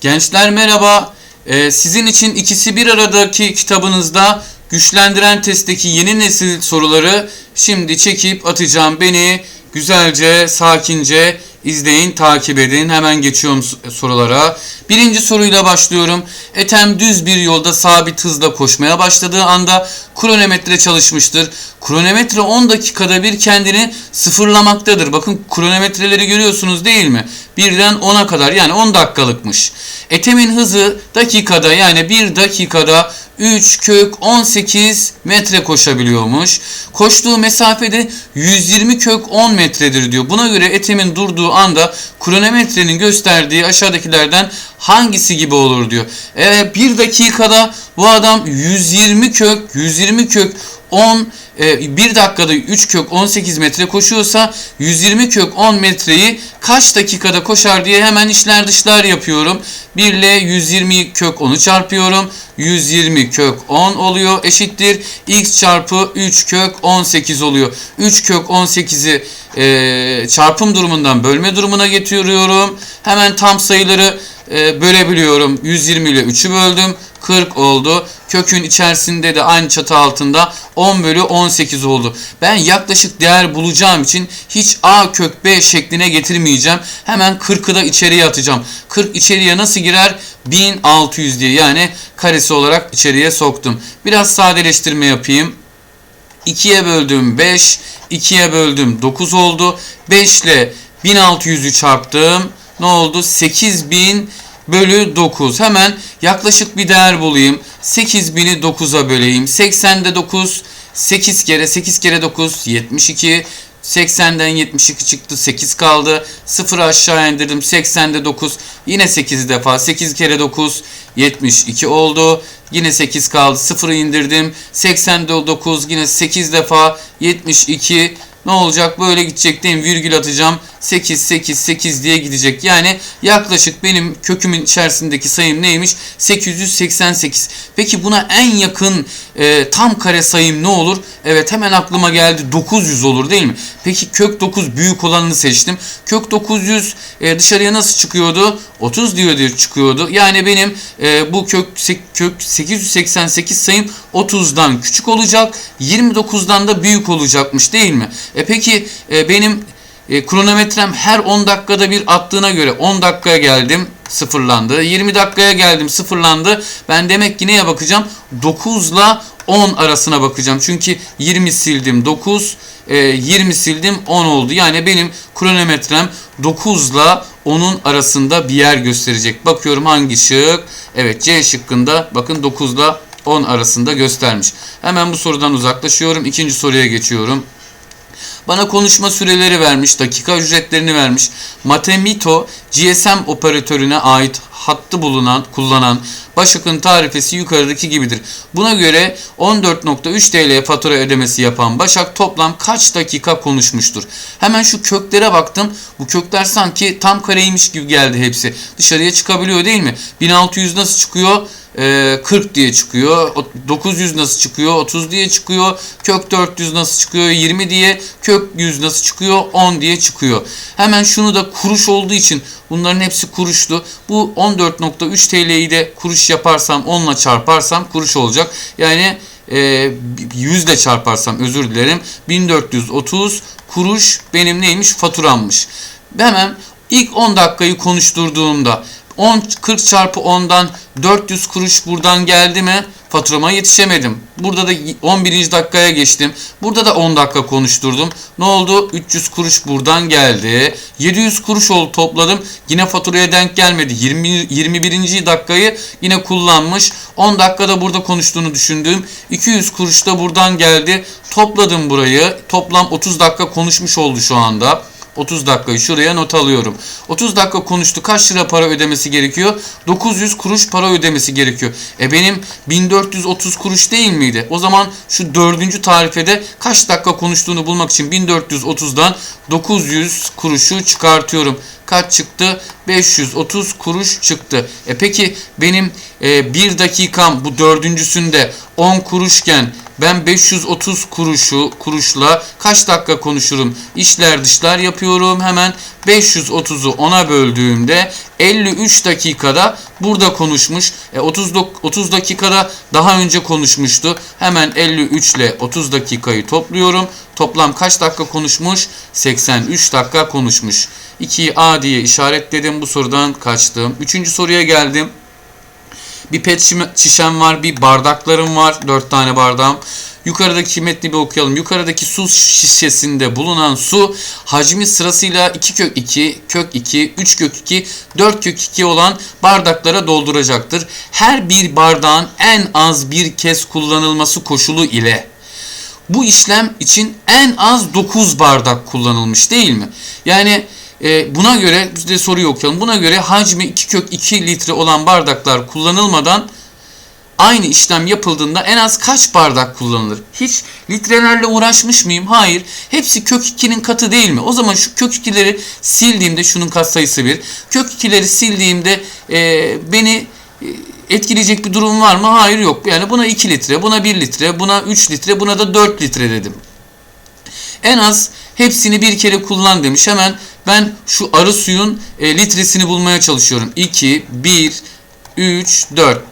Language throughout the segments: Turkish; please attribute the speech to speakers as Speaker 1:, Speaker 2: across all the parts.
Speaker 1: Gençler merhaba. Ee, sizin için ikisi bir aradaki kitabınızda güçlendiren testteki yeni nesil soruları şimdi çekip atacağım. Beni güzelce, sakince izleyin, takip edin. Hemen geçiyorum sorulara. Birinci soruyla başlıyorum. Etem düz bir yolda sabit hızla koşmaya başladığı anda kronometre çalışmıştır. Kronometre 10 dakikada bir kendini sıfırlamaktadır. Bakın kronometreleri görüyorsunuz değil mi? Birden 10'a kadar yani 10 dakikalıkmış. Etem'in hızı dakikada yani 1 dakikada 3 kök 18 metre koşabiliyormuş. Koştuğu mesafede 120 kök 10 metredir diyor. Buna göre Etem'in durduğu anda kronometrenin gösterdiği aşağıdakilerden hangisi gibi olur diyor. Evet 1 dakikada bu adam 120 kök 120 kök 10 e, 1 dakikada 3 kök 18 metre koşuyorsa 120 kök 10 metreyi kaç dakikada koşar diye hemen işler dışlar yapıyorum. 1 ile 120 kök 10'u çarpıyorum. 120 kök 10 oluyor eşittir. x çarpı 3 kök 18 oluyor. 3 kök 18'i e, çarpım durumundan bölme durumuna getiriyorum. Hemen tam sayıları e, bölebiliyorum. 120 ile 3'ü böldüm. 40 oldu. Kökün içerisinde de aynı çatı altında 10 bölü 18 oldu. Ben yaklaşık değer bulacağım için hiç a kök b şekline getirmeyeceğim. Hemen 40'ı da içeriye atacağım. 40 içeriye nasıl girer? 1600 diye yani karesi olarak içeriye soktum. Biraz sadeleştirme yapayım. 2'ye böldüm 5, 2'ye böldüm 9 oldu. 5 ile 1600'ü çarptım. Ne oldu? 8000 bölü 9. Hemen yaklaşık bir değer bulayım. 8000'i 9'a böleyim. 80'de 9 8 kere 8 kere 9 72. 80'den 72 çıktı 8 kaldı. 0 aşağı indirdim 80'de 9 yine 8 defa 8 kere 9 72 oldu. Yine 8 kaldı 0'ı indirdim 80'de 9 yine 8 defa 72 ne olacak böyle gidecek değil mi? Virgül atacağım 8 8 8 diye gidecek. Yani yaklaşık benim kökümün içerisindeki sayım neymiş? 888. Peki buna en yakın e, tam kare sayım ne olur? Evet hemen aklıma geldi 900 olur değil mi? Peki kök 9 büyük olanını seçtim. Kök 900 e, dışarıya nasıl çıkıyordu? 30 diyor diye çıkıyordu. Yani benim e, bu kök kök 888 sayım 30'dan küçük olacak. 29'dan da büyük olacakmış değil mi? E peki e, benim e, kronometrem her 10 dakikada bir attığına göre 10 dakikaya geldim sıfırlandı. 20 dakikaya geldim sıfırlandı. Ben demek ki neye bakacağım? 9 ile 10 arasına bakacağım. Çünkü 20 sildim 9, e, 20 sildim 10 oldu. Yani benim kronometrem 9 ile 10'un arasında bir yer gösterecek. Bakıyorum hangi şık? Evet C şıkkında bakın 9 ile 10 arasında göstermiş. Hemen bu sorudan uzaklaşıyorum. İkinci soruya geçiyorum. Bana konuşma süreleri vermiş, dakika ücretlerini vermiş. Matemito GSM operatörüne ait hattı bulunan, kullanan Başak'ın tarifesi yukarıdaki gibidir. Buna göre 14.3 TL fatura ödemesi yapan Başak toplam kaç dakika konuşmuştur? Hemen şu köklere baktım. Bu kökler sanki tam kareymiş gibi geldi hepsi. Dışarıya çıkabiliyor değil mi? 1600 nasıl çıkıyor? Ee, 40 diye çıkıyor. O- 900 nasıl çıkıyor? 30 diye çıkıyor. Kök 400 nasıl çıkıyor? 20 diye. Kök 100 nasıl çıkıyor? 10 diye çıkıyor. Hemen şunu da kuruş olduğu için bunların hepsi kuruşlu. Bu 14.3 TL'yi de kuruş yaparsam 10 ile çarparsam kuruş olacak. Yani e, 100 ile çarparsam özür dilerim. 1430 kuruş benim neymiş? Faturammış. Hemen ilk 10 dakikayı konuşturduğumda 10 40 çarpı 10'dan 400 kuruş buradan geldi mi? Faturama yetişemedim. Burada da 11. dakikaya geçtim. Burada da 10 dakika konuşturdum. Ne oldu? 300 kuruş buradan geldi. 700 kuruş oldu topladım. Yine faturaya denk gelmedi. 20, 21. dakikayı yine kullanmış. 10 dakikada burada konuştuğunu düşündüğüm 200 kuruş da buradan geldi. Topladım burayı. Toplam 30 dakika konuşmuş oldu şu anda. 30 dakikayı şuraya not alıyorum. 30 dakika konuştu. Kaç lira para ödemesi gerekiyor? 900 kuruş para ödemesi gerekiyor. E benim 1430 kuruş değil miydi? O zaman şu dördüncü tarifede kaç dakika konuştuğunu bulmak için 1430'dan 900 kuruşu çıkartıyorum. Kaç çıktı? 530 kuruş çıktı. E peki benim e, bir dakikam bu dördüncüsünde 10 kuruşken ben 530 kuruşu kuruşla kaç dakika konuşurum? İşler dışlar yapıyorum. Hemen 530'u 10'a böldüğümde 53 dakikada burada konuşmuş. E 30 30 dakikada daha önce konuşmuştu. Hemen 53 ile 30 dakikayı topluyorum. Toplam kaç dakika konuşmuş? 83 dakika konuşmuş. 2'yi A diye işaretledim. Bu sorudan kaçtım. Üçüncü soruya geldim. Bir pet şişem var, bir bardaklarım var. 4 tane bardağım. Yukarıdaki metni bir okuyalım. Yukarıdaki su şişesinde bulunan su hacmi sırasıyla 2 kök 2, kök 2, 3 kök 2, 4 kök 2 olan bardaklara dolduracaktır. Her bir bardağın en az bir kez kullanılması koşulu ile bu işlem için en az 9 bardak kullanılmış değil mi? Yani e, buna göre biz de soruyu okuyalım. Buna göre hacmi 2 kök 2 litre olan bardaklar kullanılmadan aynı işlem yapıldığında en az kaç bardak kullanılır? Hiç litrelerle uğraşmış mıyım? Hayır. Hepsi kök 2'nin katı değil mi? O zaman şu kök 2'leri sildiğimde şunun katsayısı 1. Kök 2'leri sildiğimde e, beni e, etkileyecek bir durum var mı? Hayır yok. Yani buna 2 litre, buna 1 litre, buna 3 litre, buna da 4 litre dedim. En az hepsini bir kere kullan demiş. Hemen ben şu arı suyun e, litresini bulmaya çalışıyorum. 2, 1, 3, 4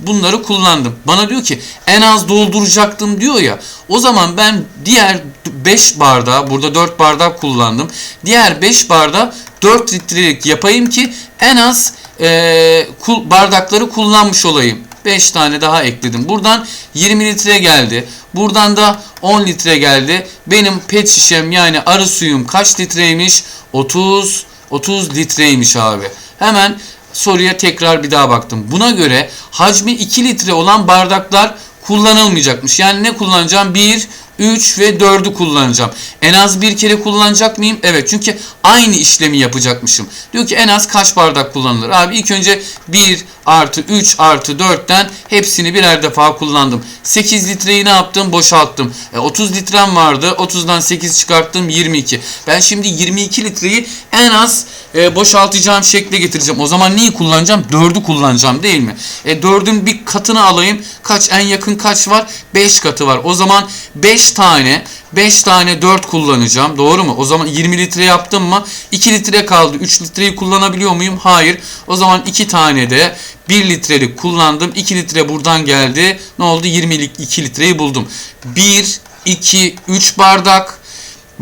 Speaker 1: bunları kullandım. Bana diyor ki en az dolduracaktım diyor ya. O zaman ben diğer 5 bardağı burada 4 bardak kullandım. Diğer 5 bardağı 4 litrelik yapayım ki en az e, bardakları kullanmış olayım. 5 tane daha ekledim. Buradan 20 litre geldi. Buradan da 10 litre geldi. Benim pet şişem yani arı suyum kaç litreymiş? 30 30 litreymiş abi. Hemen soruya tekrar bir daha baktım. Buna göre hacmi 2 litre olan bardaklar kullanılmayacakmış. Yani ne kullanacağım? 1, 3 ve 4'ü kullanacağım. En az bir kere kullanacak mıyım? Evet çünkü aynı işlemi yapacakmışım. Diyor ki en az kaç bardak kullanılır? Abi ilk önce 1 artı 3 artı 4'ten hepsini birer defa kullandım. 8 litreyi ne yaptım? Boşalttım. E, 30 litrem vardı. 30'dan 8 çıkarttım 22. Ben şimdi 22 litreyi en az e, boşaltacağım şekle getireceğim. O zaman neyi kullanacağım? 4'ü kullanacağım değil mi? E, 4'ün bir katını alayım. Kaç en yakın kaç var? 5 katı var. O zaman 5 tane 5 tane 4 kullanacağım. Doğru mu? O zaman 20 litre yaptım mı? 2 litre kaldı. 3 litreyi kullanabiliyor muyum? Hayır. O zaman 2 tane de 1 litrelik kullandım. 2 litre buradan geldi. Ne oldu? 20'lik 2 litreyi buldum. 1, 2, 3 bardak.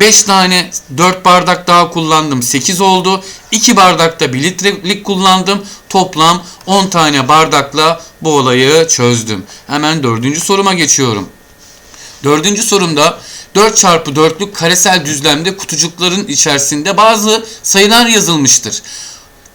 Speaker 1: 5 tane 4 bardak daha kullandım. 8 oldu. 2 bardakta 1 litrelik kullandım. Toplam 10 tane bardakla bu olayı çözdüm. Hemen dördüncü soruma geçiyorum. Dördüncü sorumda 4 çarpı 4'lük karesel düzlemde kutucukların içerisinde bazı sayılar yazılmıştır.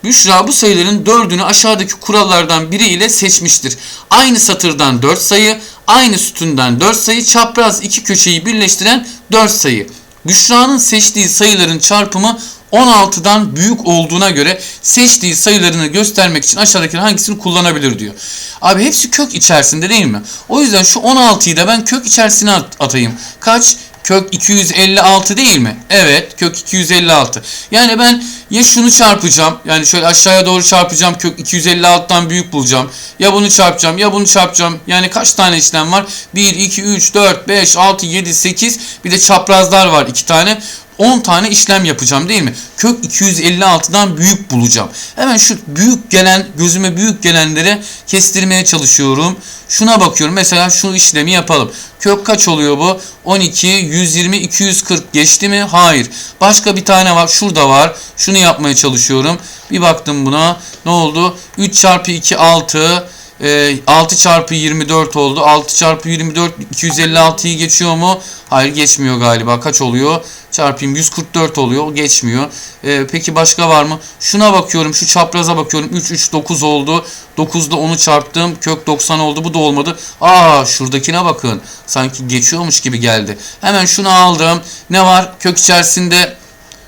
Speaker 1: Büşra bu sayıların dördünü aşağıdaki kurallardan biri ile seçmiştir. Aynı satırdan 4 sayı, aynı sütundan 4 sayı, çapraz iki köşeyi birleştiren 4 sayı. Büşra'nın seçtiği sayıların çarpımı 16'dan büyük olduğuna göre seçtiği sayılarını göstermek için aşağıdaki hangisini kullanabilir diyor. Abi hepsi kök içerisinde değil mi? O yüzden şu 16'yı da ben kök içerisine at atayım. Kaç? Kök 256 değil mi? Evet kök 256. Yani ben ya şunu çarpacağım. Yani şöyle aşağıya doğru çarpacağım. Kök 256'dan büyük bulacağım. Ya bunu çarpacağım ya bunu çarpacağım. Yani kaç tane işlem var? 1, 2, 3, 4, 5, 6, 7, 8. Bir de çaprazlar var 2 tane. 10 tane işlem yapacağım değil mi? Kök 256'dan büyük bulacağım. Hemen şu büyük gelen gözüme büyük gelenlere kestirmeye çalışıyorum. Şuna bakıyorum. Mesela şu işlemi yapalım. Kök kaç oluyor bu? 12, 120, 240 geçti mi? Hayır. Başka bir tane var. Şurada var. Şunu yapmaya çalışıyorum. Bir baktım buna. Ne oldu? 3 çarpı 2 6. 6 çarpı 24 oldu. 6 çarpı 24 256'yı geçiyor mu? Hayır geçmiyor galiba. Kaç oluyor? Çarpayım 144 oluyor. Geçmiyor. Ee, peki başka var mı? Şuna bakıyorum. Şu çapraza bakıyorum. 3 3 9 oldu. 9'da 10'u çarptım. Kök 90 oldu. Bu da olmadı. Aa şuradakine bakın. Sanki geçiyormuş gibi geldi. Hemen şunu aldım. Ne var? Kök içerisinde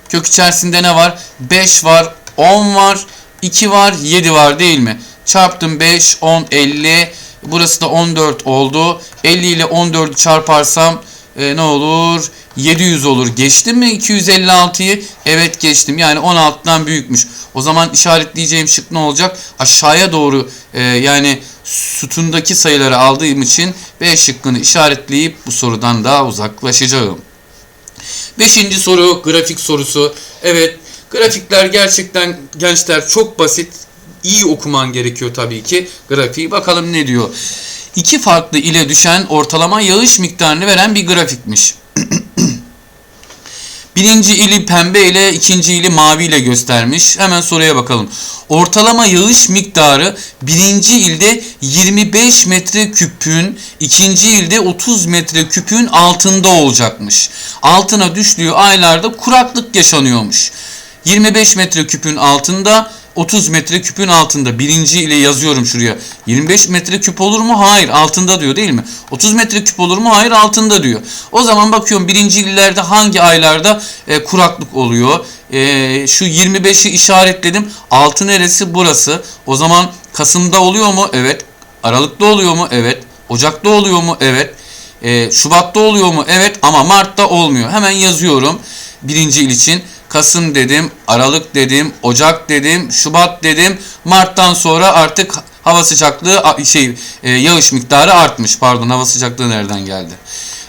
Speaker 1: kök içerisinde ne var? 5 var. 10 var. 2 var. 7 var değil mi? Çarptım 5, 10, 50. Burası da 14 oldu. 50 ile 14'ü çarparsam e, ne olur? 700 olur. Geçtim mi 256'yı? Evet geçtim. Yani 16'dan büyükmüş. O zaman işaretleyeceğim şık ne olacak? Aşağıya doğru e, yani sütundaki sayıları aldığım için B şıkkını işaretleyip bu sorudan daha uzaklaşacağım. Beşinci soru grafik sorusu. Evet grafikler gerçekten gençler çok basit. İyi okuman gerekiyor tabii ki. Grafiği bakalım ne diyor. İki farklı ile düşen ortalama yağış miktarını veren bir grafikmiş. Birinci ili pembe ile ikinci ili mavi ile göstermiş. Hemen soruya bakalım. Ortalama yağış miktarı birinci ilde 25 metre küpün, ikinci ilde 30 metre küpün altında olacakmış. Altına düştüğü aylarda kuraklık yaşanıyormuş. 25 metre küpün altında 30 metre küpün altında. Birinci ile yazıyorum şuraya. 25 metre küp olur mu? Hayır. Altında diyor değil mi? 30 metre küp olur mu? Hayır. Altında diyor. O zaman bakıyorum birinci illerde hangi aylarda e, kuraklık oluyor? E, şu 25'i işaretledim. Altı neresi? Burası. O zaman Kasım'da oluyor mu? Evet. Aralık'ta oluyor mu? Evet. Ocak'ta oluyor mu? Evet. E, Şubat'ta oluyor mu? Evet. Ama Mart'ta olmuyor. Hemen yazıyorum. Birinci il için. Kasım dedim, Aralık dedim, Ocak dedim, Şubat dedim. Mart'tan sonra artık hava sıcaklığı şey e, yağış miktarı artmış. Pardon hava sıcaklığı nereden geldi?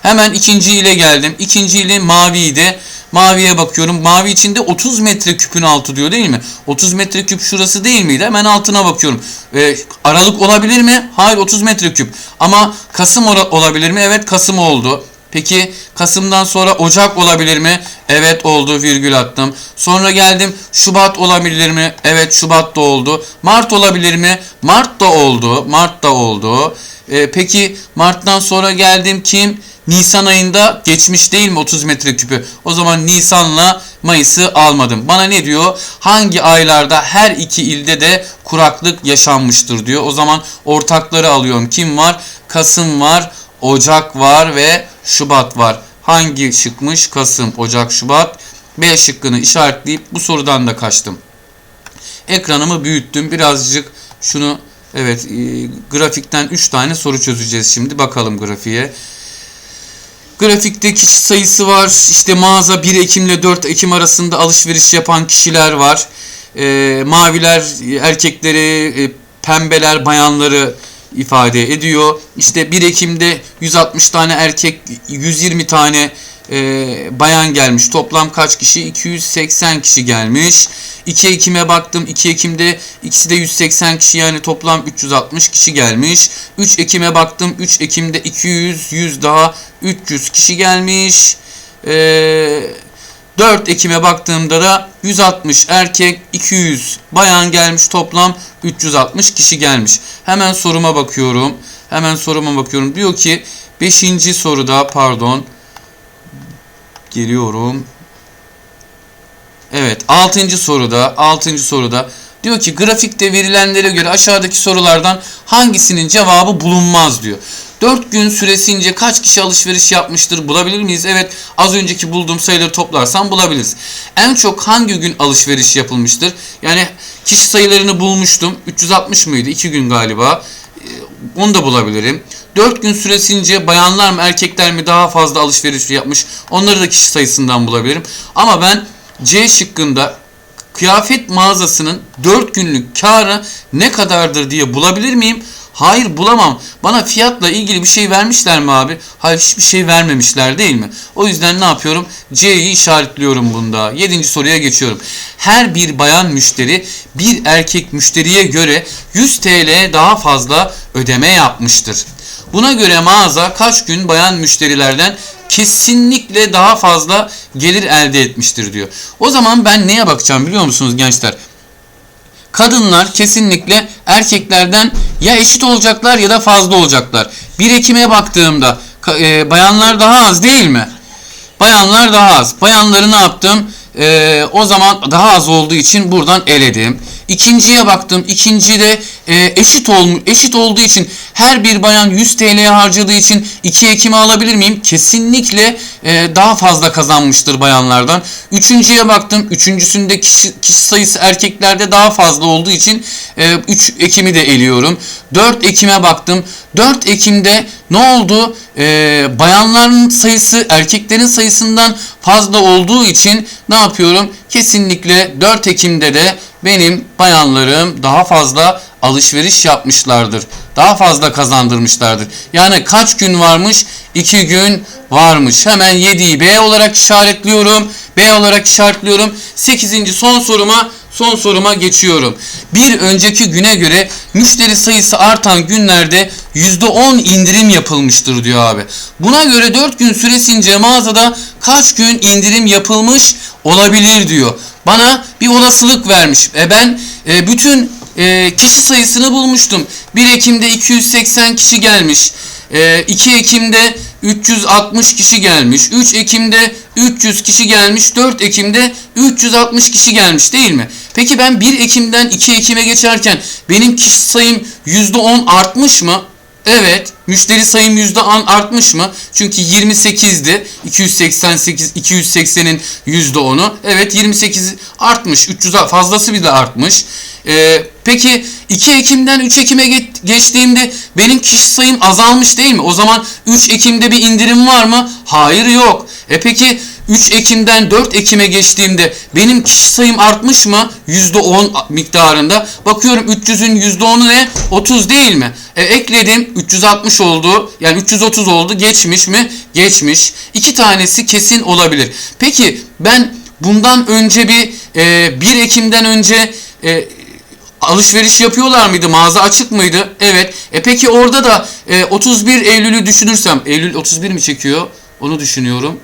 Speaker 1: Hemen ikinci ile geldim. İkinci ile maviydi. Maviye bakıyorum. Mavi içinde 30 metre küpün altı diyor değil mi? 30 metre küp şurası değil miydi? Hemen altına bakıyorum. Ee, Aralık olabilir mi? Hayır 30 metre küp. Ama Kasım olabilir mi? Evet Kasım oldu. Peki Kasım'dan sonra Ocak olabilir mi? Evet oldu virgül attım. Sonra geldim Şubat olabilir mi? Evet Şubat da oldu. Mart olabilir mi? Mart da oldu. Mart da oldu. Ee, peki Mart'tan sonra geldim kim? Nisan ayında geçmiş değil mi 30 metreküpü? O zaman Nisan'la Mayıs'ı almadım. Bana ne diyor? Hangi aylarda her iki ilde de kuraklık yaşanmıştır diyor. O zaman ortakları alıyorum. Kim var? Kasım var, Ocak var ve Şubat var. Hangi şıkmış? Kasım, Ocak, Şubat. B şıkkını işaretleyip bu sorudan da kaçtım. Ekranımı büyüttüm. Birazcık şunu evet e, grafikten 3 tane soru çözeceğiz şimdi. Bakalım grafiğe. Grafikte kişi sayısı var. İşte mağaza 1 Ekim ile 4 Ekim arasında alışveriş yapan kişiler var. E, maviler erkekleri, e, pembeler bayanları ifade ediyor. İşte 1 Ekim'de 160 tane erkek, 120 tane e, bayan gelmiş. Toplam kaç kişi? 280 kişi gelmiş. 2 Ekim'e baktım. 2 Ekim'de ikisi de 180 kişi yani toplam 360 kişi gelmiş. 3 Ekim'e baktım. 3 Ekim'de 200, 100 daha 300 kişi gelmiş. Eee 4 Ekim'e baktığımda da 160 erkek, 200 bayan gelmiş toplam 360 kişi gelmiş. Hemen soruma bakıyorum. Hemen soruma bakıyorum. Diyor ki 5. soruda pardon geliyorum. Evet 6. soruda 6. soruda diyor ki grafikte verilenlere göre aşağıdaki sorulardan hangisinin cevabı bulunmaz diyor. 4 gün süresince kaç kişi alışveriş yapmıştır bulabilir miyiz? Evet az önceki bulduğum sayıları toplarsam bulabiliriz. En çok hangi gün alışveriş yapılmıştır? Yani kişi sayılarını bulmuştum. 360 mıydı? 2 gün galiba. Ee, onu da bulabilirim. 4 gün süresince bayanlar mı erkekler mi daha fazla alışveriş yapmış? Onları da kişi sayısından bulabilirim. Ama ben C şıkkında kıyafet mağazasının 4 günlük karı ne kadardır diye bulabilir miyim? Hayır bulamam. Bana fiyatla ilgili bir şey vermişler mi abi? Hayır hiçbir şey vermemişler değil mi? O yüzden ne yapıyorum? C'yi işaretliyorum bunda. Yedinci soruya geçiyorum. Her bir bayan müşteri bir erkek müşteriye göre 100 TL daha fazla ödeme yapmıştır. Buna göre mağaza kaç gün bayan müşterilerden kesinlikle daha fazla gelir elde etmiştir diyor. O zaman ben neye bakacağım biliyor musunuz gençler? kadınlar kesinlikle erkeklerden ya eşit olacaklar ya da fazla olacaklar. 1 Ekim'e baktığımda e, bayanlar daha az değil mi? Bayanlar daha az. Bayanları ne yaptım? E, o zaman daha az olduğu için buradan eledim. İkinciye baktım. İkinci de e, eşit olmuş. Eşit olduğu için her bir bayan 100 TL harcadığı için 2 Ekim'i alabilir miyim? Kesinlikle e, daha fazla kazanmıştır bayanlardan. Üçüncüye baktım. Üçüncüsünde kişi, kişi sayısı erkeklerde daha fazla olduğu için e, 3 Ekim'i de eliyorum. 4 Ekim'e baktım. 4 Ekim'de ne oldu? E, bayanların sayısı erkeklerin sayısından fazla olduğu için ne yapıyorum? Kesinlikle 4 Ekim'de de benim bayanlarım daha fazla alışveriş yapmışlardır. Daha fazla kazandırmışlardır. Yani kaç gün varmış? 2 gün varmış. Hemen 7'yi B olarak işaretliyorum. B olarak işaretliyorum. 8. son soruma son soruma geçiyorum. Bir önceki güne göre müşteri sayısı artan günlerde %10 indirim yapılmıştır diyor abi. Buna göre 4 gün süresince mağazada kaç gün indirim yapılmış olabilir diyor. Bana bir olasılık vermiş. E ben e, bütün e, kişi sayısını bulmuştum. 1 Ekim'de 280 kişi gelmiş. E, 2 Ekim'de 360 kişi gelmiş. 3 Ekim'de 300 kişi gelmiş. 4 Ekim'de 360 kişi gelmiş değil mi? Peki ben 1 Ekim'den 2 Ekim'e geçerken benim kişi sayım %10 artmış mı? Evet. Müşteri sayım %10 artmış mı? Çünkü 28'di. 288 280'in %10'u. Evet 28 artmış. 300 fazlası bir de artmış. Ee, peki 2 Ekim'den 3 Ekim'e ge- geçtiğimde benim kişi sayım azalmış değil mi? O zaman 3 Ekim'de bir indirim var mı? Hayır yok. E peki 3 Ekim'den 4 Ekim'e geçtiğimde benim kişi sayım artmış mı? %10 miktarında. Bakıyorum 300'ün %10'u ne? 30 değil mi? E, ekledim 360 oldu. Yani 330 oldu. Geçmiş mi? Geçmiş. İki tanesi kesin olabilir. Peki ben bundan önce bir e, 1 Ekim'den önce e, alışveriş yapıyorlar mıydı? Mağaza açık mıydı? Evet. E peki orada da e, 31 Eylül'ü düşünürsem Eylül 31 mi çekiyor? Onu düşünüyorum.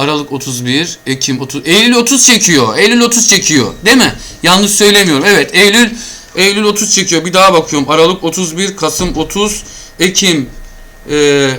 Speaker 1: Aralık 31, Ekim 30, Eylül 30 çekiyor. Eylül 30 çekiyor. Değil mi? Yanlış söylemiyorum. Evet, Eylül Eylül 30 çekiyor. Bir daha bakıyorum. Aralık 31, Kasım 30, Ekim e,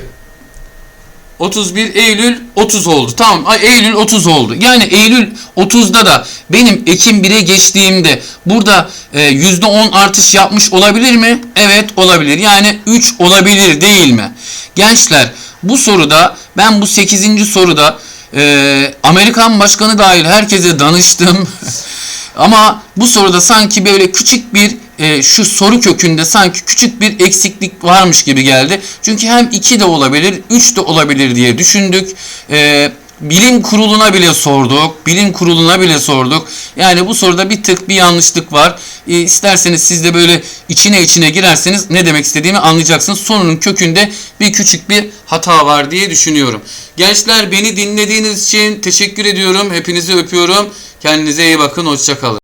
Speaker 1: 31 Eylül 30 oldu. Tamam ay Eylül 30 oldu. Yani Eylül 30'da da benim Ekim 1'e geçtiğimde burada e, %10 artış yapmış olabilir mi? Evet olabilir. Yani 3 olabilir değil mi? Gençler bu soruda ben bu 8. soruda e, Amerikan başkanı dahil herkese danıştım. Ama bu soruda sanki böyle küçük bir e, şu soru kökünde sanki küçük bir eksiklik varmış gibi geldi. Çünkü hem 2 de olabilir, 3 de olabilir diye düşündük. E, bilim kuruluna bile sorduk. Bilim kuruluna bile sorduk. Yani bu soruda bir tık bir yanlışlık var. E, isterseniz siz de böyle içine içine girerseniz ne demek istediğimi anlayacaksınız. Sorunun kökünde bir küçük bir hata var diye düşünüyorum. Gençler beni dinlediğiniz için teşekkür ediyorum. Hepinizi öpüyorum. Kendinize iyi bakın. Hoşçakalın.